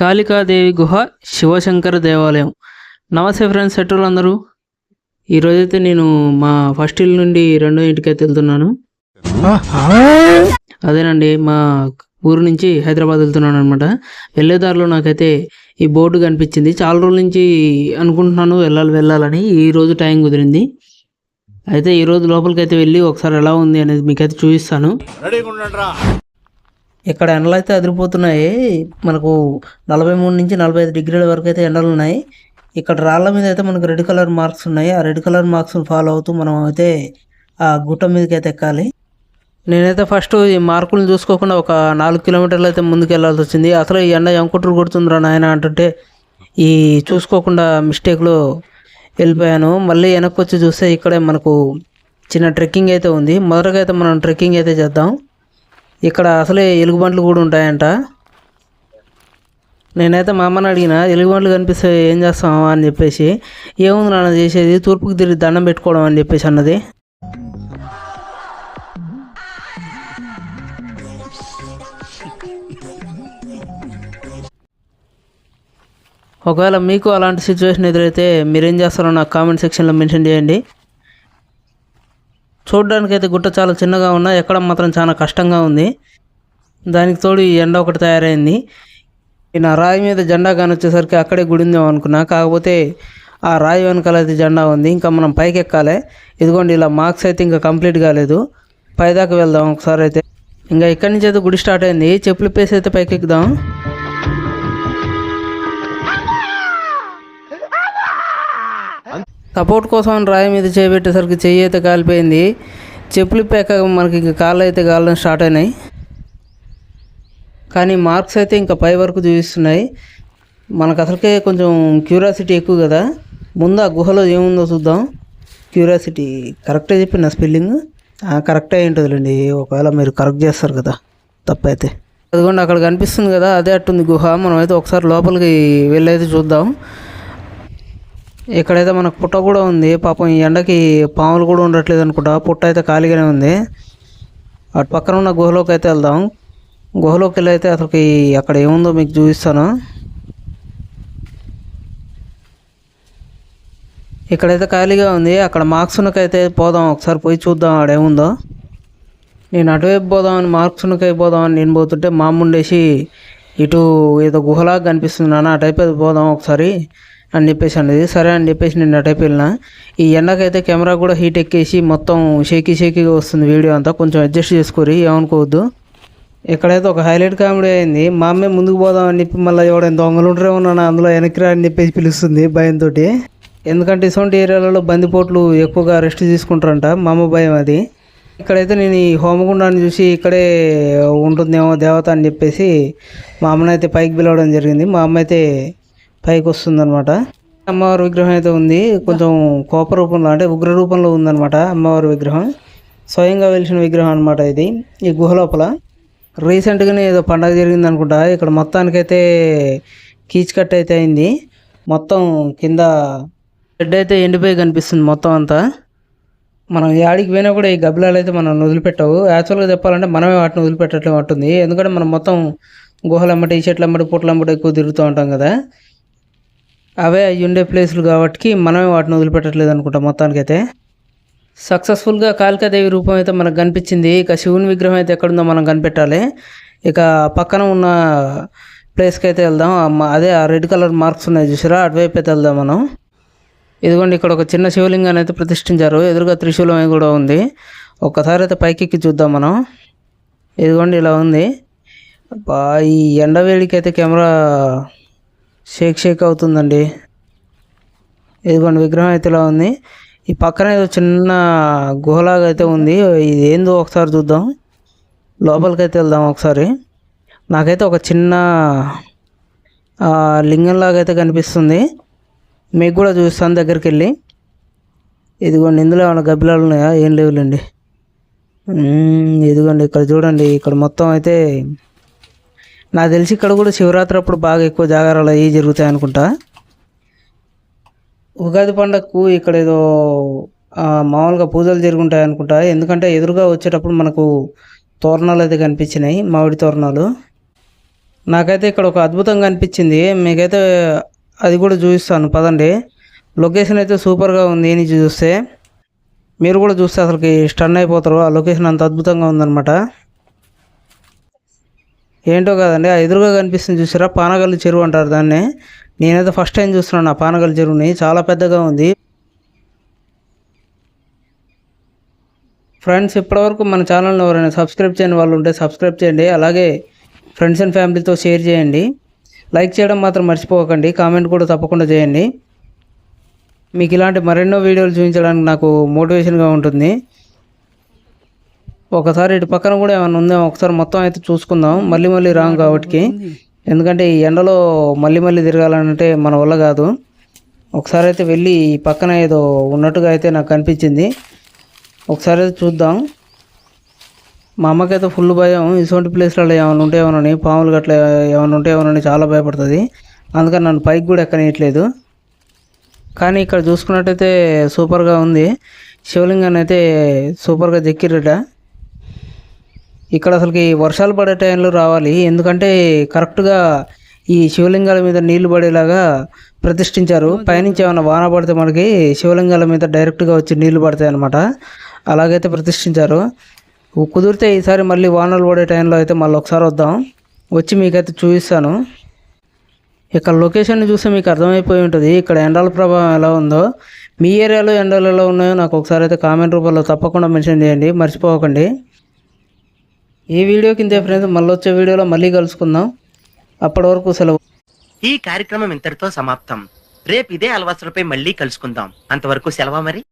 కాళికాదేవి గుహ శివశంకర దేవాలయం. నమస్తే ఫ్రెండ్స్ సెటర్ అందరూ. ఈరోజైతే నేను మా ఫస్ట్ ఇల్లు నుండి రెండో ఇంటికైతే వెళ్తున్నాను. అదేనండి మా ఊరు నుంచి హైదరాబాద్ వెళ్తున్నాను అనమాట వెళ్ళే దారిలో నాకైతే ఈ బోర్డు కనిపించింది. చాలా రోజుల నుంచి అనుకుంటున్నాను వెళ్ళాలి వెళ్ళాలని. ఈ రోజు టైం కుదిరింది. అయితే ఈరోజు లోపలికైతే లోపలికి అయితే వెళ్ళి ఒకసారి ఎలా ఉంది అనేది మీకైతే చూపిస్తాను. ఇక్కడ ఎండలు అయితే అదిరిపోతున్నాయి. మనకు నలభై మూడు నుంచి నలభై ఐదు డిగ్రీల వరకు అయితే ఎండలు ఉన్నాయి. ఇక్కడ రాళ్ళ మీద అయితే మనకు రెడ్ కలర్ మార్క్స్ ఉన్నాయి. ఆ రెడ్ కలర్ మార్క్స్ ఫాలో అవుతూ మనం అయితే ఆ గుట్ట మీదకి అయితే ఎక్కాలి. నేనైతే ఫస్ట్ ఈ మార్కులు చూసుకోకుండా ఒక నాలుగు కిలోమీటర్లు అయితే ముందుకు వెళ్ళాల్సి వచ్చింది. అసలు ఈ ఎండ ఎంకుట్రు కొడుతుందిరా నాయన అంటుంటే ఈ చూసుకోకుండా మిస్టేక్లో వెళ్ళిపోయాను. మళ్ళీ వెనక్కి వచ్చి చూస్తే ఇక్కడే మనకు చిన్న ట్రెక్కింగ్ అయితే ఉంది. మొదటగా అయితే మనం ట్రెక్కింగ్ అయితే చేద్దాం. ఇక్కడ అసలే ఎలుగుబంట్లు కూడా ఉంటాయంట. నేనైతే మా అమ్మని అడిగిన ఎలుగుబంట్లు కనిపిస్తే ఏం చేస్తాం అని చెప్పేసి ఏముంది నాన్న చేసేది? తూర్పుకి తిరిగి దండం పెట్టుకోవడం అని చెప్పేసి అన్నది. ఒకవేళ మీకు అలాంటి సిచ్యువేషన్ ఎదురైతే మీరేం చేస్తారో నాకు కామెంట్ సెక్షన్లో మెన్షన్ చేయండి. చూడడానికి అయితే గుట్ట చాలా చిన్నగా ఉన్నా ఎక్కడ మాత్రం చాలా కష్టంగా ఉంది. దానికి తోడు ఈ ఎండ ఒకటి తయారైంది. ఈ నా రాయి మీద జెండా కానొచ్చేసరికి అక్కడే గుడి ఉందేమో అనుకున్నా. కాకపోతే ఆ రాయి వెనకాల అయితే జెండా ఉంది. ఇంకా మనం పైకి ఎక్కాలి ఇదిగోండి ఇలా మార్క్స్ అయితే ఇంకా కంప్లీట్ కాలేదు. పైదాకా వెళ్దాం ఒకసారి అయితే. ఇంకా ఇక్కడి నుంచి అయితే గుడి స్టార్ట్ అయింది. చెప్పులు పేసి అయితే పైకి ఎక్కుదాం సపోర్ట్ కోసం రాయి మీద చేపెట్టేసరికి చెయ్యి అయితే కాలిపోయింది. చెప్పులు ఇప్పాక మనకి ఇంకా కాళ్ళు అయితే కాలడం స్టార్ట్ అయినాయి. కానీ మార్క్స్ అయితే ఇంకా పై వరకు చూపిస్తున్నాయి. మనకు అసలుకే కొంచెం క్యూరియాసిటీ ఎక్కువ కదా. ముందు ఆ గుహలో ఏముందో చూద్దాం. క్యూరియాసిటీ. కరెక్టే చెప్పిన స్పెల్లింగ్. కరెక్టే ఉంటుందిలేండి. ఒకవేళ మీరు కరెక్ట్ చేస్తారు కదా. తప్పైతే. అదిగోండి అక్కడ కనిపిస్తుంది కదా అదే అట్టుంది గుహ. మనం అయితే ఒకసారి లోపలికి వెళ్ళైతే చూద్దాం. ఇక్కడైతే మనకు పుట్ట కూడా ఉంది. పాపం ఈ ఎండకి పాములు కూడా ఉండట్లేదు అనుకుంటా. పుట్ట అయితే ఖాళీగానే ఉంది. అటు పక్కన ఉన్న గుహలోకి అయితే వెళ్దాం. గుహలోకి వెళ్ళి అయితే అసలుకి అక్కడ ఏముందో మీకు చూపిస్తాను. ఇక్కడైతే ఖాళీగా ఉంది. అక్కడ మార్క్స్నకైతే పోదాం. ఒకసారి పోయి చూద్దాం ఆడేముందో నేను అటువైపు పోదామని మార్క్స్నకై పోదామని నేను పోతుంటే మాముండేసి ఇటు ఏదో గుహలాగా కనిపిస్తుంది నాన్న. అటువైపు అయితే పోదాం ఒకసారి. అని చెప్పేసి అన్నది. సరే అని చెప్పేసి నేను అటైపు వెళ్ళిన. ఈ ఎండకైతే కెమెరా కూడా హీట్ ఎక్కేసి మొత్తం షేకీ షేకీగా వస్తుంది వీడియో అంతా. కొంచెం అడ్జస్ట్ చేసుకోరి ఏమనుకోవద్దు. ఇక్కడైతే ఒక హైలైట్ కామెడీ అయింది మా అమ్మే ముందుకు పోదాం అని చెప్పి మళ్ళీ ఎవడైనా దొంగలు ఉంటారే ఉన్నాను అందులో వెనక్కిరా అని చెప్పేసి పిలుస్తుంది భయంతో ఎందుకంటే ఇటువంటి ఏరియాలలో బందిపోట్లు ఎక్కువగా రెస్ట్ తీసుకుంటారంట మా అమ్మ భయం అది. ఇక్కడైతే నేను ఈ హోమగుండాన్ని చూసి ఇక్కడే ఉంటుందేమో దేవత అని చెప్పేసి మా అమ్మనైతే పైకి పిలవడం జరిగింది. మా అమ్మ అయితే పైకి వస్తుందన్నమాట అమ్మవారి విగ్రహం అయితే ఉంది. కొంచెం కోప రూపంలో అంటే ఉగ్ర రూపంలో ఉందన్నమాట అమ్మవారి విగ్రహం. స్వయంగా వెలిసిన విగ్రహం అనమాట ఇది. ఈ గుహ లోపల రీసెంట్గానే ఏదో పండగ జరిగింది అనుకుంటా ఇక్కడ మొత్తానికైతే కీచుకట్ట అయితే అయింది. మొత్తం కింద షెడ్ అయితే ఎండిపోయి కనిపిస్తుంది మొత్తం అంతా. మనం యాడికి పోయినా కూడా ఈ గబ్బిలాలు అయితే మనం వదిలిపెట్టవు. యాక్చువల్గా చెప్పాలంటే మనమే వాటిని వదిలిపెట్టట్లే ఉంటుంది ఎందుకంటే మనం మొత్తం గుహలు అమ్మటి ఈ చెట్లు అమ్మటి పుట్ల అమ్మటి ఎక్కువ తిరుగుతూ ఉంటాం కదా. అవే అవి ఉండే ప్లేసులు కాబట్టి మనమే వాటిని వదిలిపెట్టట్లేదు అనుకుంటా మొత్తానికైతే. సక్సెస్ఫుల్గా కాళికాదేవి రూపం అయితే మనకు కనిపించింది. ఇక శివుని విగ్రహం అయితే ఎక్కడుందో మనం కనిపెట్టాలి. ఇక పక్కన ఉన్న ప్లేస్కి అయితే వెళ్దాం అదే ఆ రెడ్ కలర్ మార్క్స్ ఉన్నాయి చూసారా అటువైపు అయితే వెళ్దాం మనం. ఇదిగోండి ఇక్కడ ఒక చిన్న శివలింగాన్ని అయితే ప్రతిష్ఠించారు. ఎదురుగా త్రిశూలం కూడా ఉంది. ఒక్కసారి అయితే పైకెక్కి చూద్దాం మనం. ఇదిగోండి ఇలా ఉంది. ఈ ఎండ వేడికి అయితే కెమెరా షేక్ షేక్ అవుతుందండి. ఇదిగోండి విగ్రహం అయితే ఇలా ఉంది. ఈ పక్కన ఏదో చిన్న గుహలాగా అయితే ఉంది. ఇది ఏందో ఒకసారి చూద్దాం. లోపలికి అయితే వెళ్దాం ఒకసారి. నాకైతే ఒక చిన్న లింగంలాగా అయితే కనిపిస్తుంది. మీకు కూడా చూస్తాను దగ్గరికి వెళ్ళి ఇదిగోండి ఇందులో ఏమైనా గబ్బిలాలు ఉన్నాయా? ఏం లేవులేండి. ఇదిగోండి ఇక్కడ చూడండి. ఇక్కడ మొత్తం అయితే నాకు తెలిసి ఇక్కడ కూడా శివరాత్రి అప్పుడు బాగా ఎక్కువ జాగారాలు అవి జరుగుతాయి అనుకుంటా. ఉగాది పండగకు ఇక్కడ ఏదో మామూలుగా పూజలు జరుగుంటాయి అనుకుంటా. ఎందుకంటే ఎదురుగా వచ్చేటప్పుడు మనకు తోరణాలు అయితే కనిపించినాయి మామిడి తోరణాలు. నాకైతే ఇక్కడ ఒక అద్భుతంగా అనిపించింది. మీకైతే అది కూడా చూపిస్తాను. పదండి. లొకేషన్ అయితే సూపర్గా ఉంది. అని చూస్తే మీరు కూడా చూస్తే అసలుకి స్టన్ అయిపోతారు. ఆ లొకేషన్ అంత అద్భుతంగా ఉందన్నమాట. ఏంటో కదండి ఆ ఎదురుగా కనిపిస్తుంది చూసారా? పానగల్లి చెరువు అంటారు దాన్ని. నేనైతే ఫస్ట్ టైం చూస్తున్నాను ఆ పానగల్లి చెరువుని. చాలా పెద్దగా ఉంది. ఫ్రెండ్స్ ఇప్పటివరకు మన ఛానల్ని ఎవరైనా సబ్స్క్రైబ్ చేయని వాళ్ళు ఉంటే సబ్స్క్రైబ్ చేయండి. అలాగే ఫ్రెండ్స్ అండ్ ఫ్యామిలీతో షేర్ చేయండి. లైక్ చేయడం మాత్రం మర్చిపోకండి. కామెంట్ కూడా తప్పకుండా చేయండి. మీకు ఇలాంటి మరెన్నో వీడియోలు చూపించడానికి నాకు మోటివేషన్గా ఉంటుంది. ఒకసారి ఇటు పక్కన కూడా ఏమైనా ఉందేమో ఒకసారి మొత్తం అయితే చూసుకుందాం. మళ్ళీ మళ్ళీ రాం కాబట్టి. ఎందుకంటే ఈ ఎండలో మళ్ళీ మళ్ళీ తిరగాలంటే మన వల్ల కాదు. ఒకసారి అయితే వెళ్ళి ఈ పక్కన ఏదో ఉన్నట్టుగా అయితే నాకు కనిపించింది ఒకసారి అయితే చూద్దాం. మా అమ్మకైతే ఫుల్ భయం. ఇటువంటి ప్లేస్లలో ఏమైనా ఉంటాయేమోనని పాములు గట్ల ఏమైనా ఉంటాయేమోనని చాలా భయపడుతుంది. అందుకని నన్ను పైకి కూడా ఎక్కనియట్లేదు. కానీ ఇక్కడ చూసుకున్నట్టయితే సూపర్గా ఉంది. శివలింగాన్ని అయితే సూపర్గా చెక్కిరట ఇక్కడ అసలుకి వర్షాలు పడే టైంలో రావాలి. ఎందుకంటే కరెక్ట్గా ఈ శివలింగాల మీద నీళ్ళు పడేలాగా ప్రతిష్ఠించారు. పైనుంచి ఏమైనా వాన పడితే మనకి శివలింగాల మీద డైరెక్ట్గా వచ్చి నీళ్ళు పడతాయి అనమాట అలాగైతే ప్రతిష్ఠించారు. కుదిరితే ఈసారి మళ్ళీ వానలు పడే టైంలో అయితే మళ్ళీ ఒకసారి వద్దాం. వచ్చి మీకైతే చూపిస్తాను. ఇక్కడ లొకేషన్ చూస్తే మీకు అర్థమైపోయి ఉంటుంది. ఇక్కడ ఎండల ప్రభావం ఎలా ఉందో. మీ ఏరియాలో ఎండలు ఎలా ఉన్నాయో నాకు ఒకసారి అయితే కామెంట్ రూపంలో తప్పకుండా మెన్షన్ చేయండి. మర్చిపోకండి. ఈ వీడియో కింద ఫ్రెండ్స్ మళ్ళీ వచ్చే వీడియోలో మళ్ళీ కలుసుకుందాం. అప్పటి వరకు సెలవు. ఈ కార్యక్రమం ఇంతటితో సమాప్తం. రేపు ఇదే అలవాసులపై మళ్ళీ కలుసుకుందాం. అంతవరకు సెలవా మరి?